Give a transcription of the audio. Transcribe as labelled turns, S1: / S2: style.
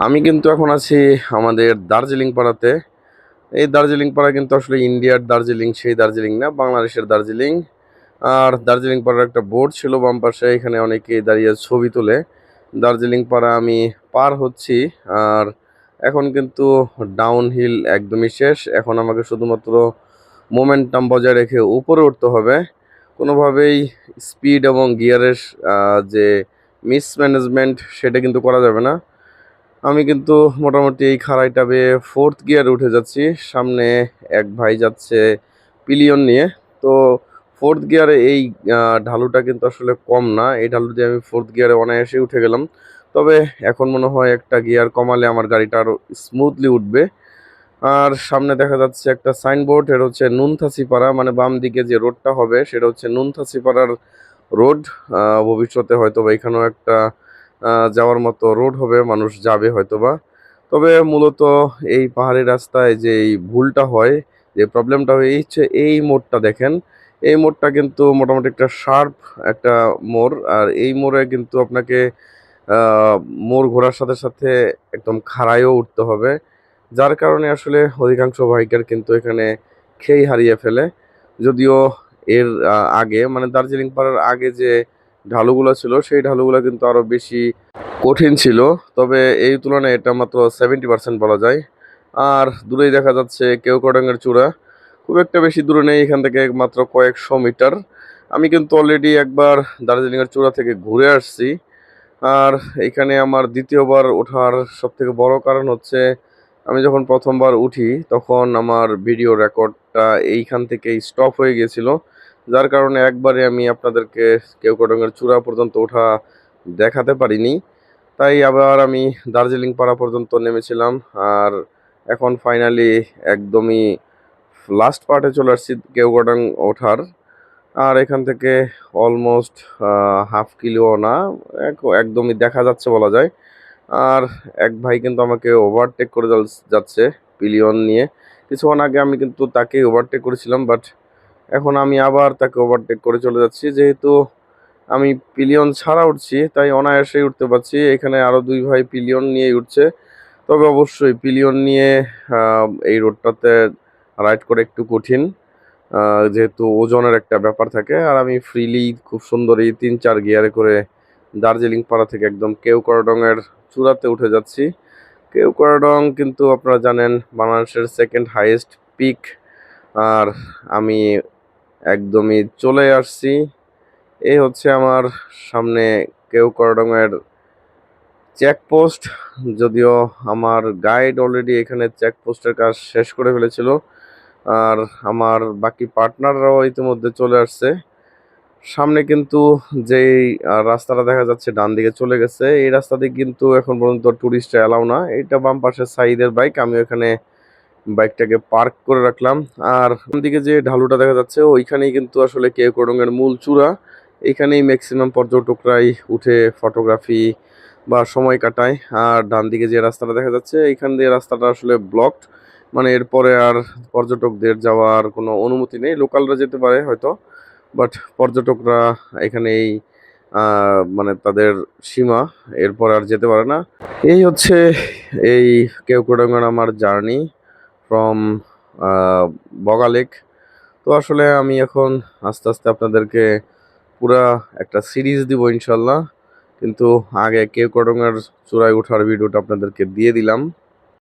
S1: আমি কিন্তু এখন আছি আমাদের দার্জিলিং পাড়াতে। এই দার্জিলিং পাড়া কিন্তু আসলে ইন্ডিয়ার দার্জিলিং, সেই দার্জিলিং না, বাংলাদেশের দার্জিলিং। আর দার্জিলিং পাড়ার একটা বোর্ড ছিল বাম পাশে, এখানে অনেকেই দাঁড়িয়ে ছবি তোলে। দার্জিলিং পাড়া আমি পার হচ্ছি, আর এখন কিন্তু ডাউন হিল একদমই শেষ। এখন আমাকে শুধুমাত্র মোমেন্টাম বজায় রেখে উপরে উঠতে হবে। কোনোভাবেই স্পিড এবং গিয়ারের যে মিসম্যানেজমেন্ট সেটা কিন্তু করা যাবে না। আমি কিন্তু মোটামুটি এই খাড়াইটা বেয়ে ফোর্থ গিয়ারে উঠে যাচ্ছি। সামনে এক ভাই যাচ্ছে পিলিয়ন নিয়ে। তো ফোর্থ গিয়ারে এই ঢালুটা কিন্তু আসলে কম না। এই ঢালু দিয়ে আমি ফোর্থ গিয়ারে অনায়াসে উঠে গেলাম। তবে এখন মনে হয় একটা গিয়ার কমালে আমার গাড়িটা আরও স্মুথলি উঠবে। আর সামনে দেখা যাচ্ছে একটা সাইনবোর্ড এটা হচ্ছে নুনথাসিপাড়া। মানে বাম দিকে যে রোডটা হবে, সেটা হচ্ছে নুনথাসিপাড়ার রোড। ভবিষ্যতে হয়তো বা এখানেও একটা যাওয়ার মতো রোড হবে, মানুষ যাবে হয়তো বা তবে মূলত এই পাহাড়ি রাস্তায় যে ভুলটা হয়, যে প্রবলেমটা হয়, এই হচ্ছে এই মোড়টা দেখেন। এই মোড়টা কিন্তু মোটামুটি একটা শার্প একটা মোড়, আর এই মোড়ে কিন্তু আপনাকে মোড় ঘোরার সাথে সাথে একদম খাড়ায়ও উঠতে হবে। যার কারণে আসলে অধিকাংশ বাইকার কিন্তু এখানে খেই হারিয়ে ফেলে। যদিও এর আগে মানে দার্জিলিং পাড়ার আগে যে ঢালুগুলো ছিল, সেই ঢালুগুলো কিন্তু আরও বেশি কঠিন ছিল। তবে এই তুলনায় এটা মাত্র সেভেন্টি পার্সেন্ট বলা যায়। আর দূরেই দেখা যাচ্ছে কেউ কেউকডাঙ্গের চূড়া। খুব একটা বেশি দূরে নেই, এখান থেকে মাত্র কয়েকশো মিটার। আমি কিন্তু অলরেডি একবার দার্জিলিংয়ের চূড়া থেকে ঘুরে আসছি। আর এখানে আমার দ্বিতীয়বার ওঠার সব থেকে বড় কারণ হচ্ছে, আমি যখন প্রথমবার উঠি, তখন আমার ভিডিও রেকর্ডটা এইখান থেকে স্টপ হয়ে গিয়েছিল। যার কারণে একবারে আমি আপনাদেরকে কেউকডাঙ্গের চূড়া পর্যন্ত ওঠা দেখাতে পারিনি। তাই আবার আমি দার্জিলিং পাড়া পর্যন্ত নেমেছিলাম আর এখন ফাইনালি একদমই লাস্ট পার্টে চলে আসছি কেউকডাং ওঠার। আর এখান থেকে অলমোস্ট হাফ কিলো না, এক- একদমই দেখা যাচ্ছে বলা যায়। আর এক ভাই কিন্তু আমাকে ওভারটেক করে যাচ্ছে পিলিয়ন নিয়ে। কিছুক্ষণ আগে আমি কিন্তু তাকে ওভারটেক করেছিলাম বাট এখন আমি আবার তাকে ওভারটেক করে চলে যাচ্ছি। যেহেতু আমি পিলিয়ন ছাড়া উঠছি, তাই অনায়াসেই উঠতে পারছি। এখানে আরও দুই ভাই পিলিয়ন নিয়ে উঠছে। তবে অবশ্যই পিলিয়ন নিয়ে এই রোডটাতে রাইড করে একটু কঠিন। যেহেতু ওজনের একটা ব্যাপার থাকে। আর আমি ফ্রিলি খুব সুন্দর এই তিন চার গিয়ারে করে দার্জিলিং পাড়া থেকে একদম কেওকরডং এর চূড়াতে উঠে যাচ্ছি। কেউ কেওকরডং কিন্তু আপনারা জানেন, বাংলাদেশের সেকেন্ড হাইয়েস্ট পিক আর আমি একদমই চলে আসছি। এই হচ্ছে আমার সামনে কেউ এর চেকপোস্ট যদিও আমার গাইড অলরেডি এখানে চেকপোস্টের কাজ শেষ করে ফেলেছিল। আর আমার বাকি পার্টনাররাও ইতিমধ্যে চলে আসছে। সামনে কিন্তু যেই রাস্তাটা দেখা যাচ্ছে ডান দিকে চলে গেছে। এই রাস্তা দিয়ে কিন্তু এখন পর্যন্ত টুরিস্ট অ্যালাউ না। এটা বাম পাশে সাইদের বাইক আমি ওখানে বাইকটাকে পার্ক করে রাখলাম। আর দিকে যে ঢালুটা দেখা যাচ্ছে, ওইখানেই কিন্তু আসলে কেওকডং এর মূল চূড়া। এইখানেই ম্যাক্সিমাম পর্যটকরাই উঠে ফটোগ্রাফি বা সময় কাটায়। আর ডান দিকে যে রাস্তাটা দেখা যাচ্ছে, এইখান দিয়ে রাস্তাটা আসলে ব্লকড মানে এরপরে আর পর্যটকদের যাওয়ার কোনো অনুমতি নেই। লোকালরা যেতে পারে হয়তো বাট পর্যটকরা এখানে এই মানে তাদের সীমা। এরপর আর যেতে পারে না। এই হচ্ছে এই কেওকোডাঙ্গার আমার জার্নি ফ্রম বগালেক তো আসলে আমি এখন আস্তে আস্তে আপনাদেরকে পুরা একটা সিরিজ দিব ইনশাল্লাহ। কিন্তু আগে কেউ কটঙ্গার চূড়ায় ওঠার ভিডিওটা আপনাদেরকে দিয়ে দিলাম।